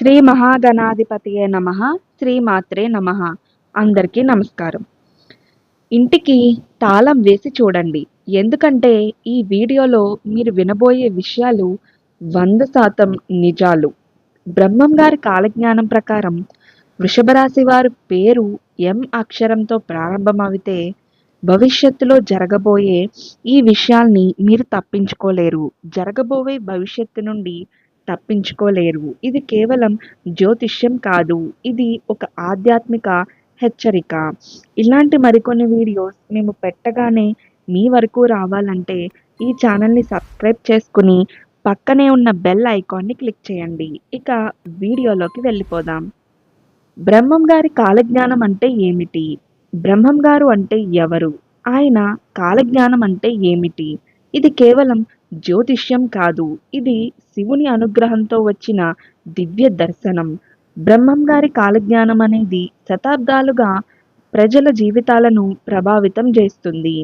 శ్రీ మహాగణాధిపతియే నమ శ్రీమాత్రే నమ. అందరికీ నమస్కారం. ఇంటికి తాళం వేసి చూడండి. ఎందుకంటే ఈ వీడియోలో మీరు వినబోయే విషయాలు వంద శాతం నిజాలు. బ్రహ్మం గారి కాలజ్ఞానం ప్రకారం వృషభరాశి వారి పేరు ఎం అక్షరంతో ప్రారంభమవితే భవిష్యత్తులో జరగబోయే ఈ విషయాల్ని మీరు తప్పించుకోలేరు. జరగబోయే భవిష్యత్తు నుండి తప్పించుకోలేరు. ఇది కేవలం జ్యోతిష్యం కాదు. ఇది ఒక ఆధ్యాత్మిక హెచ్చరిక. ఇలాంటి మరికొన్ని వీడియోస్ మేము పెట్టగానే మీ వరకు రావాలంటే ఈ ఛానల్ని సబ్స్క్రైబ్ చేసుకుని పక్కనే ఉన్న బెల్ ఐకాన్ని క్లిక్ చేయండి. ఇక వీడియోలోకి వెళ్ళిపోదాం. బ్రహ్మం గారి కాలజ్ఞానం అంటే ఏమిటి? బ్రహ్మం గారు అంటే ఎవరు? ఆయన కాలజ్ఞానం అంటే ఏమిటి? ఇది కేవలం జ్యోతిష్యం కాదు. ఇది శివుని అనుగ్రహంతో వచ్చిన దివ్య దర్శనం. బ్రహ్మం గారి కాలజ్ఞానం అనేది శతాబ్దాలుగా ప్రజల జీవితాలను ప్రభావితం చేస్తుంది.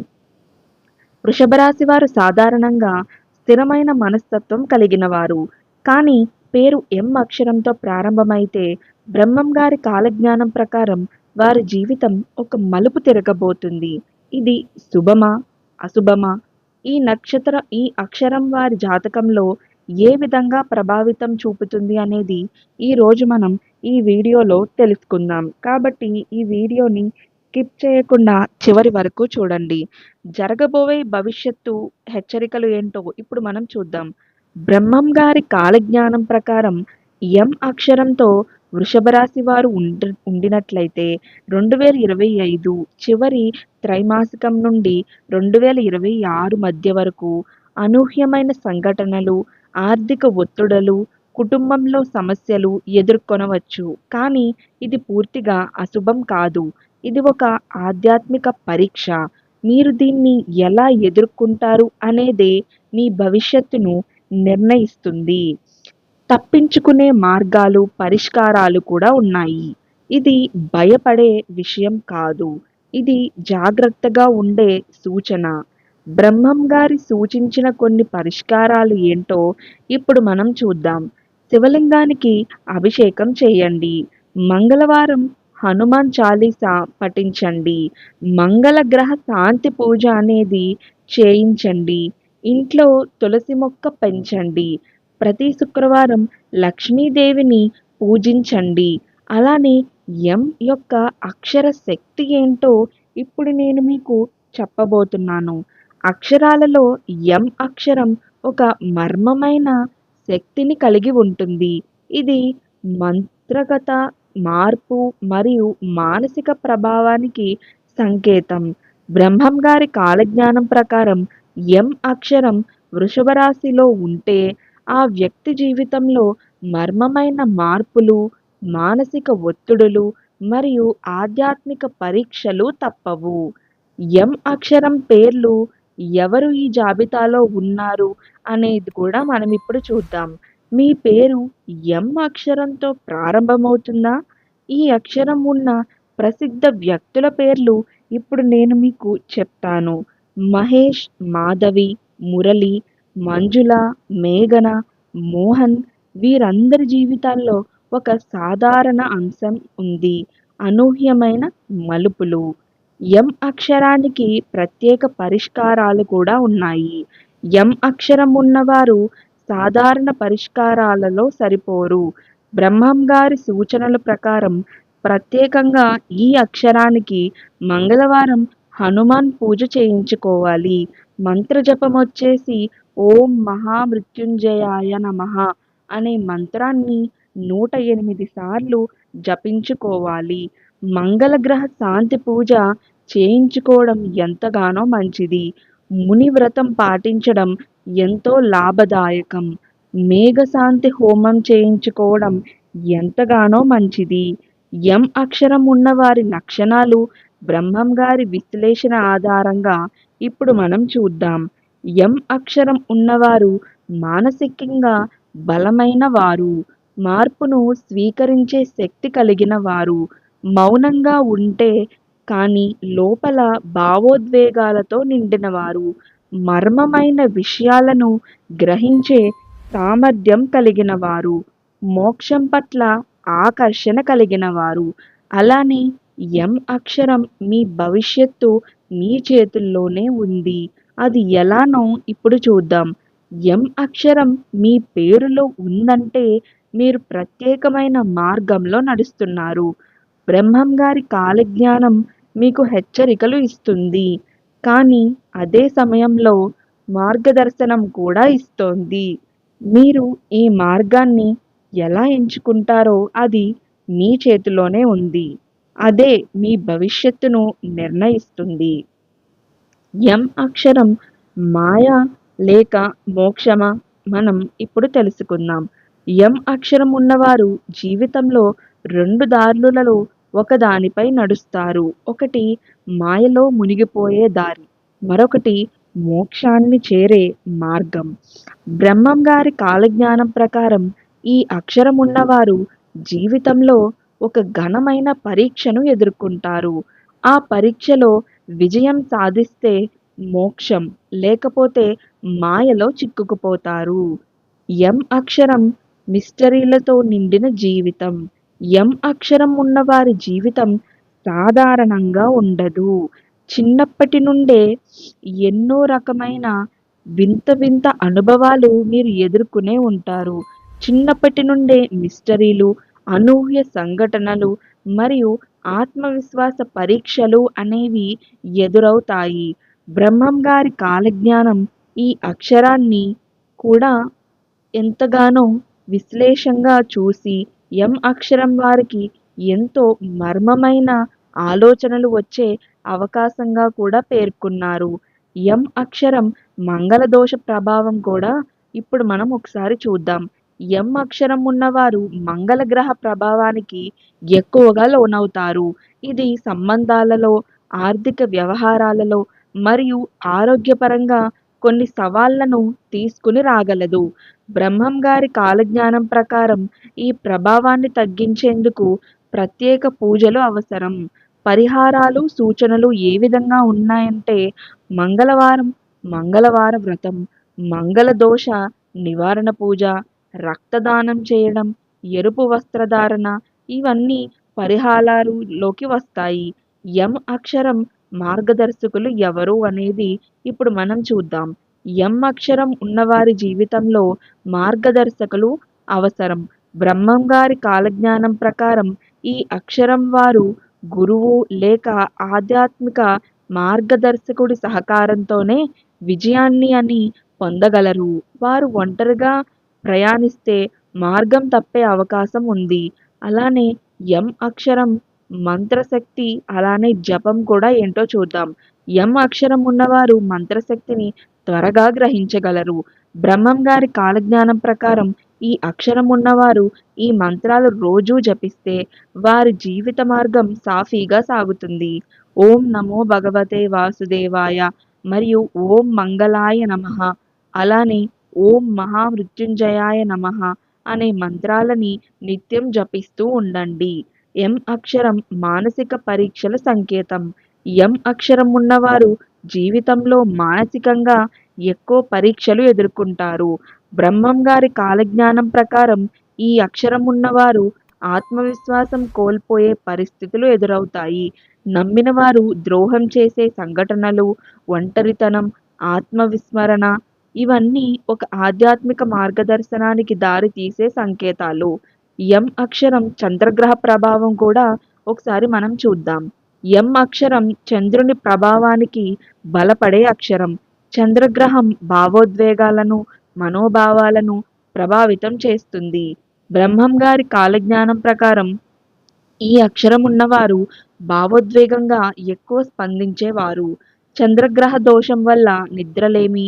వృషభరాశి వారు సాధారణంగా స్థిరమైన మనస్తత్వం కలిగిన వారు కానీ పేరు ఎం అక్షరంతో ప్రారంభమైతే బ్రహ్మం గారి కాలజ్ఞానం ప్రకారం వారి జీవితం ఒక మలుపు తిరగబోతుంది. ఇది శుభమా అశుభమా ఈ నక్షత్ర ఈ అక్షరం వారి జాతకంలో ఏ విధంగా ప్రభావితం చూపుతుంది అనేది ఈ రోజు మనం ఈ వీడియోలో తెలుసుకుందాం. కాబట్టి ఈ వీడియోని స్కిప్ చేయకుండా చివరి వరకు చూడండి. జరగబోయే భవిష్యత్తు హెచ్చరికలు ఏంటో ఇప్పుడు మనం చూద్దాం. బ్రహ్మం గారి కాలజ్ఞానం ప్రకారం ఎం అక్షరంతో వృషభ రాశి వారు ఉండినట్లయితే రెండు వేల ఇరవై ఐదు చివరి త్రైమాసికం నుండి రెండు వేల ఇరవై ఆరు మధ్య వరకు అనూహ్యమైన సంఘటనలు ఆర్థిక ఒత్తిడులు కుటుంబంలో సమస్యలు ఎదుర్కొనవచ్చు. కానీ ఇది పూర్తిగా అశుభం కాదు. ఇది ఒక ఆధ్యాత్మిక పరీక్ష. మీరు దీన్ని ఎలా ఎదుర్కొంటారు అనేదే మీ భవిష్యత్తును నిర్ణయిస్తుంది. తప్పించుకునే మార్గాలు పరిష్కారాలు కూడా ఉన్నాయి. ఇది భయపడే విషయం కాదు. ఇది జాగ్రత్తగా ఉండే సూచన. బ్రహ్మం గారి సూచించిన కొన్ని పరిష్కారాలు ఏంటో ఇప్పుడు మనం చూద్దాం. శివలింగానికి అభిషేకం చేయండి. మంగళవారం హనుమాన్ చాలీసా పఠించండి. మంగళ గ్రహ శాంతి పూజ అనేది చేయించండి. ఇంట్లో తులసి మొక్క పెంచండి. ప్రతి శుక్రవారం లక్ష్మీదేవిని పూజించండి. అలానే ఎం యొక్క అక్షర శక్తి ఏంటో ఇప్పుడు నేను మీకు చెప్పబోతున్నాను. అక్షరాలలో ఎం అక్షరం ఒక మర్మమైన శక్తిని కలిగి ఉంటుంది. ఇది మంత్రగత మార్పు మరియు మానసిక ప్రభావానికి సంకేతం. బ్రహ్మం గారి కాలజ్ఞానం ప్రకారం ఎం అక్షరం వృషభ రాశిలో ఉంటే ఆ వ్యక్తి జీవితంలో మర్మమైన మార్పులు మానసిక ఒత్తిడులు మరియు ఆధ్యాత్మిక పరీక్షలు తప్పవు. ఎం అక్షరం పేర్లు ఎవరు ఈ జాబితాలో ఉన్నారు అనేది కూడా మనం ఇప్పుడు చూద్దాం. మీ పేరు ఎం అక్షరంతో ప్రారంభమవుతుందా? ఈ అక్షరం ఉన్న ప్రసిద్ధ వ్యక్తుల పేర్లు ఇప్పుడు నేను మీకు చెప్తాను. మహేష్ మాధవి మురళి మంజుల మేఘన మోహన్ వీరందరి జీవితాల్లో ఒక సాధారణ అంశం ఉంది. అనూహ్యమైన మలుపులు. ఎం అక్షరానికి ప్రత్యేక పరిష్కారాలు కూడా ఉన్నాయి. ఎం అక్షరం ఉన్నవారు సాధారణ పరిష్కారాలలో సరిపోరు. బ్రహ్మం గారి సూచనల ప్రకారం ప్రత్యేకంగా ఈ అక్షరానికి మంగళవారం హనుమాన్ పూజ చేయించుకోవాలి. మంత్రజపం వచ్చేసి ఓం మహామృత్యుంజయాయ నమ అనే మంత్రాన్ని నూట ఎనిమిది సార్లు జపించుకోవాలి. మంగళగ్రహ శాంతి పూజ చేయించుకోవడం ఎంతగానో మంచిది. ముని వ్రతం పాటించడం ఎంతో లాభదాయకం. మేఘశాంతి హోమం చేయించుకోవడం ఎంతగానో మంచిది. ఎం అక్షరం ఉన్న వారి లక్షణాలు బ్రహ్మం గారి విశ్లేషణ ఆధారంగా ఇప్పుడు మనం చూద్దాం. ఎం అక్షరం ఉన్నవారు మానసికంగా బలమైన వారు మార్పును స్వీకరించే శక్తి కలిగిన వారు మౌనంగా ఉంటే కానీ లోపల భావోద్వేగాలతో నిండినవారు. మర్మమైన విషయాలను గ్రహించే సామర్థ్యం కలిగిన వారు మోక్షం పట్ల ఆకర్షణ కలిగిన వారు అలానే ఎం అక్షరం మీ భవిష్యత్తు మీ చేతుల్లోనే ఉంది. అది ఎలానో ఇప్పుడు చూద్దాం. ఎం అక్షరం మీ పేరులో ఉందంటే మీరు ప్రత్యేకమైన మార్గంలో నడుస్తున్నారు. బ్రహ్మం గారి కాలజ్ఞానం మీకు హెచ్చరికలు ఇస్తుంది. కానీ అదే సమయంలో మార్గదర్శనం కూడా ఇస్తోంది. మీరు ఈ మార్గాన్ని ఎలా ఎంచుకుంటారో అది మీ చేతిలోనే ఉంది. అదే మీ భవిష్యత్తును నిర్ణయిస్తుంది. ఎం అక్షరం మాయ లేక మోక్షమా? మనం ఇప్పుడు తెలుసుకుందాం. ఎం అక్షరం ఉన్నవారు జీవితంలో రెండు దారులలో ఒకదానిపై నడుస్తారు. ఒకటి మాయలో మునిగిపోయే దారి మరొకటి మోక్షాన్ని చేరే మార్గం. బ్రహ్మం గారి కాలజ్ఞానం ప్రకారం ఈ అక్షరం ఉన్నవారు జీవితంలో ఒక ఘనమైన పరీక్షను ఎదుర్కొంటారు. ఆ పరీక్షలో విజయం సాధిస్తే మోక్షం లేకపోతే మాయలో చిక్కుకుపోతారు. ఎం అక్షరం మిస్టరీలతో నిండిన జీవితం. ఎం అక్షరం ఉన్నవారి జీవితం సాధారణంగా ఉండదు. చిన్నప్పటి నుండే ఎన్నో రకమైన వింత వింత అనుభవాలు మీరు ఎదుర్కొనే ఉంటారు. చిన్నప్పటి నుండే మిస్టరీలు అనూహ్య సంఘటనలు మరియు ఆత్మవిశ్వాస పరీక్షలు అనేవి ఎదురవుతాయి. బ్రహ్మం గారి కాలజ్ఞానం ఈ అక్షరాన్ని కూడా ఎంతగానో విశ్లేషంగా చూసి ఎం అక్షరం వారికి ఎంతో మర్మమైన ఆలోచనలు వచ్చే అవకాశంగా కూడా పేర్కొన్నారు. ఎం అక్షరం మంగళ దోష ప్రభావం కూడా ఇప్పుడు మనం ఒకసారి చూద్దాం. ఎం అక్షరం ఉన్నవారు మంగళ గ్రహ ప్రభావానికి ఎక్కువగా లోనవుతారు. ఇది సంబంధాలలో ఆర్థిక వ్యవహారాలలో మరియు ఆరోగ్యపరంగా కొన్ని సవాళ్ళను తీసుకుని రాగలదు. బ్రహ్మం గారి కాలజ్ఞానం ప్రకారం ఈ ప్రభావాన్ని తగ్గించేందుకు ప్రత్యేక పూజలు అవసరం. పరిహారాలు సూచనలు ఏ విధంగా ఉన్నాయంటే మంగళవారం మంగళవార వ్రతం మంగళ దోష నివారణ పూజ రక్తదానం చేయడం ఎరుపు వస్త్రధారణ ఇవన్నీ పరిహారాలులోకి వస్తాయి. ఎం అక్షరం మార్గదర్శకులు ఎవరు అనేది ఇప్పుడు మనం చూద్దాం. ఎం అక్షరం ఉన్నవారి జీవితంలో మార్గదర్శకులు అవసరం. బ్రహ్మం గారి కాలజ్ఞానం ప్రకారం ఈ అక్షరం వారు గురువు లేక ఆధ్యాత్మిక మార్గదర్శకుడి సహకారంతోనే విజయాన్ని అని పొందగలరు. వారు ఒంటరిగా ప్రయాణిస్తే మార్గం తప్పే అవకాశం ఉంది. అలానే ఎం అక్షరం మంత్రశక్తి అలానే జపం కూడా ఏంటో చూద్దాం. ఎం అక్షరం ఉన్నవారు మంత్రశక్తిని త్వరగా గ్రహించగలరు. బ్రహ్మం గారి కాలజ్ఞానం ప్రకారం ఈ అక్షరం ఉన్నవారు ఈ మంత్రాలు రోజూ జపిస్తే వారి జీవిత మార్గం సాఫీగా సాగుతుంది. ఓం నమో భగవతే వాసుదేవాయ మరియు ఓం మంగళాయ నమః. అలానే ఓం మహామృత్యుంజయాయ నమః అనే మంత్రాలని నిత్యం జపిస్తూ ఉండండి. ఎం అక్షరం మానసిక పరీక్షల సంకేతం. ఎం అక్షరం ఉన్నవారు జీవితంలో మానసికంగా ఎక్కువ పరీక్షలు ఎదుర్కొంటారు. బ్రహ్మం గారి కాలజ్ఞానం ప్రకారం ఈ అక్షరం ఉన్నవారు ఆత్మవిశ్వాసం కోల్పోయే పరిస్థితులు ఎదురవుతాయి. నమ్మిన వారు ద్రోహం చేసే సంఘటనలు ఒంటరితనం ఆత్మవిస్మరణ ఇవన్నీ ఒక ఆధ్యాత్మిక మార్గదర్శనానికి దారి తీసే సంకేతాలు. ఎం అక్షరం చంద్రగ్రహ ప్రభావం కూడా ఒకసారి మనం చూద్దాం. ఎం అక్షరం చంద్రుని ప్రభావానికి బలపడే అక్షరం. చంద్రగ్రహం భావోద్వేగాలను మనోభావాలను ప్రభావితం చేస్తుంది. బ్రహ్మం గారి కాలజ్ఞానం ప్రకారం ఈ అక్షరం ఉన్నవారు భావోద్వేగంగా ఎక్కువ స్పందించేవారు. చంద్రగ్రహ దోషం వల్ల నిద్రలేమి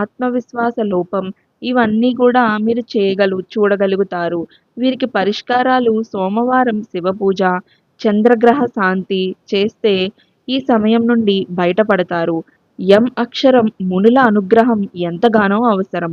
ఆత్మవిశ్వాస లోపం ఇవన్నీ కూడా మీరు చేయగలు చూడగలుగుతారు. వీరికి పరిష్కారాలు సోమవారం శివ పూజ చంద్రగ్రహ శాంతి చేస్తే ఈ సమయం నుండి బయటపడతారు. ఎం అక్షరం మునుల అనుగ్రహం ఎంతగానో అవసరం.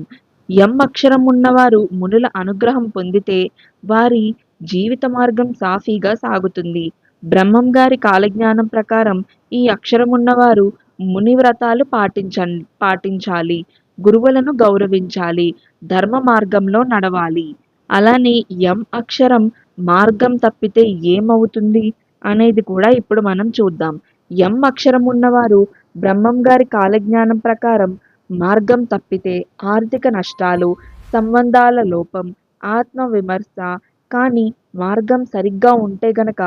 ఎం అక్షరం ఉన్నవారు మునుల అనుగ్రహం పొందితే వారి జీవిత మార్గం సాఫీగా సాగుతుంది. బ్రహ్మం గారి కాలజ్ఞానం ప్రకారం ఈ అక్షరం ఉన్నవారు మునివ్రతాలు పాటించ పాటించాలి. గురువులను గౌరవించాలి. ధర్మ మార్గంలో నడవాలి. అలానే ఎం అక్షరం మార్గం తప్పితే ఏమవుతుంది అనేది కూడా ఇప్పుడు మనం చూద్దాం. ఎం అక్షరం ఉన్నవారు బ్రహ్మం గారి కాలజ్ఞానం ప్రకారం మార్గం తప్పితే ఆర్థిక నష్టాలు సంబంధాల లోపం ఆత్మ విమర్శ కానీ మార్గం సరిగ్గా ఉంటే గనక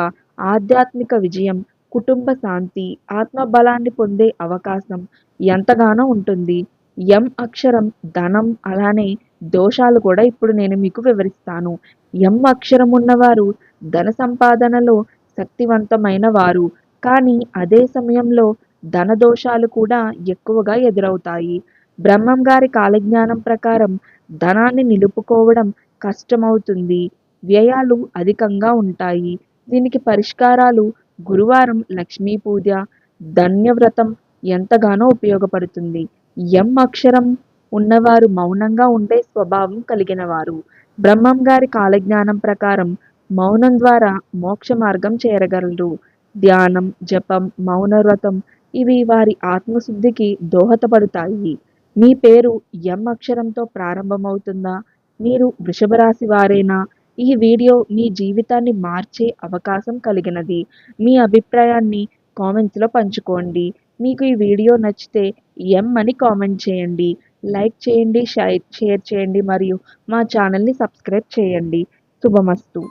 ఆధ్యాత్మిక విజయం కుటుంబ శాంతి ఆత్మబలాన్ని పొందే అవకాశం ఎంతగానో ఉంటుంది. ఎం అక్షరం ధనం అలానే దోషాలు కూడా ఇప్పుడు నేను మీకు వివరిస్తాను. ఎం అక్షరం ఉన్నవారు ధన సంపాదనలో శక్తివంతమైన వారు. కానీ అదే సమయంలో ధన దోషాలు కూడా ఎక్కువగా ఎదురవుతాయి. బ్రహ్మం గారి కాలజ్ఞానం ప్రకారం ధనాన్ని నిలుపుకోవడం కష్టమవుతుంది. వ్యయాలు అధికంగా ఉంటాయి. దీనికి పరిష్కారాలు గురువారం లక్ష్మీ పూజ ధన్యవ్రతం ఎంతగానో ఉపయోగపడుతుంది. ఎం అక్షరం? ఉన్నవారు మౌనంగా ఉండే స్వభావం కలిగిన వారు బ్రహ్మం గారి కాలజ్ఞానం ప్రకారం మౌనం ద్వారా మోక్ష మార్గం చేరగలరు. ధ్యానం జపం మౌనవ్రతం ఇవి వారి ఆత్మశుద్ధికి దోహదపడతాయి. మీ పేరు ఎం అక్షరంతో ప్రారంభమవుతుందా? మీరు వృషభ రాశి వారేనా? ఈ వీడియో మీ జీవితాన్ని మార్చే అవకాశం కలిగినది. మీ అభిప్రాయాన్ని కామెంట్స్లో పంచుకోండి. మీకు ఈ వీడియో నచ్చితే ఎం అని కామెంట్ చేయండి. లైక్ చేయండి షేర్ షేర్ చేయండి మరియు మా ఛానల్ని సబ్స్క్రైబ్ చేయండి. శుభమస్తు.